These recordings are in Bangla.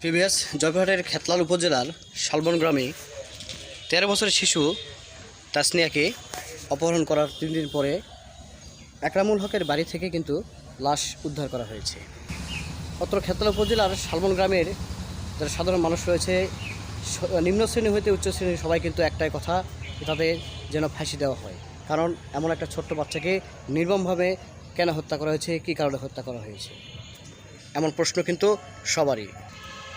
প্রিভিয়াস জয়পুরহাটের খেতলাল উপজেলার শালবন গ্রামে তেরো বছরের শিশু তাসনিয়াকে অপহরণ করার তিন দিন পরে একরামুল হকের বাড়ি থেকে কিন্তু লাশ উদ্ধার করা হয়েছে। অত্র খেতলা উপজেলার শালবন গ্রামের যারা সাধারণ মানুষ রয়েছে নিম্ন শ্রেণি হইতে উচ্চ শ্রেণির সবাই কিন্তু একটাই কথা তাদের যেন ফাঁসি দেওয়া হয়। কারণ এমন একটা ছোট্ট বাচ্চাকে নির্মমভাবে কেন হত্যা করা হয়েছে, কী কারণে হত্যা করা হয়েছে? এমন প্রশ্ন কিন্তু সবারই।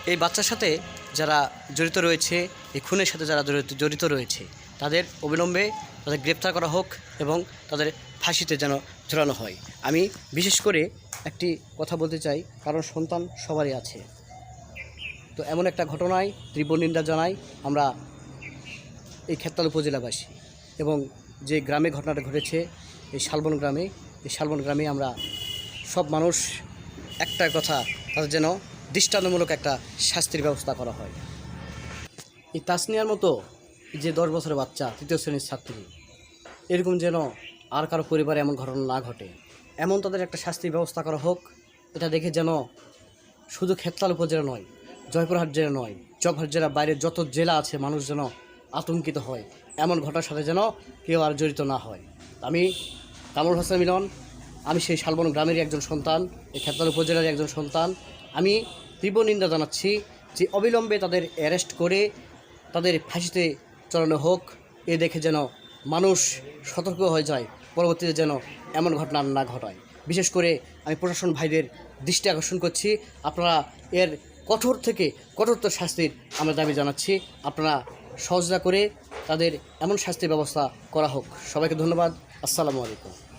এই বাচ্চার সাথে যারা জড়িত রয়েছে, এই খুনের সাথে যারা জড়িত- জড়িত রয়েছে, তাদের অবিলম্বে তাদের গ্রেপ্তার করা হোক এবং তাদের ফাঁসিতে যেন ঝোলানো হয়। আমি বিশেষ করে একটি কথা বলতে চাই, কারণ সন্তান সবারই আছে। তো এমন একটা ঘটনায় তীব্র নিন্দা জানাই আমরা এই খেতলাল উপজেলাবাসী এবং যে গ্রামে ঘটনাটা ঘটেছে, এই শালবন গ্রামে, এই শালবন গ্রামে আমরা সব মানুষ একটা কথা, তাদের যেন দৃষ্টান্তমূলক একটা শাস্তির ব্যবস্থা করা হয়। এই তাসনিয়ার মতো যে দশ বছরের বাচ্চা, তৃতীয় শ্রেণির ছাত্রী, এরকম যেন আর কারও পরিবারে এমন ঘটনা না ঘটে, এমন তাদের একটা শাস্তির ব্যবস্থা করা হোক, এটা দেখে যেন শুধু খেতলাল উপজেলা নয়, জয়পুরহাট জেলা নয়, জয়পুরহাট জেলার বাইরে যত জেলা আছে, মানুষ যেন আতঙ্কিত হয়, এমন ঘটনার সাথে যেন কেউ আর জড়িত না হয়। আমি কামরুল হাসান মিলন, আমি সেই শালবন গ্রামেরই একজন সন্তান, এই খেতলাল উপজেলার একজন সন্তান আমি তীব্র নিন্দা জানাচ্ছি যে অবিলম্বে তাদের অ্যারেস্ট করে তাদের ফাঁসিতে চড়ানো হোক। এ দেখে যেন মানুষ সতর্ক হয়ে যায়, পরবর্তীতে যেন এমন ঘটনা না ঘটায়। বিশেষ করে আমি প্রশাসন ভাইদের দৃষ্টি আকর্ষণ করছি। আপনারা এর কঠোর থেকে কঠোরতর শাস্তির আমরা দাবি জানাচ্ছি। আপনারা সহযোগিতা করে তাদের এমন শাস্তির ব্যবস্থা করা হোক। সবাইকে ধন্যবাদ। আসসালামু আলাইকুম।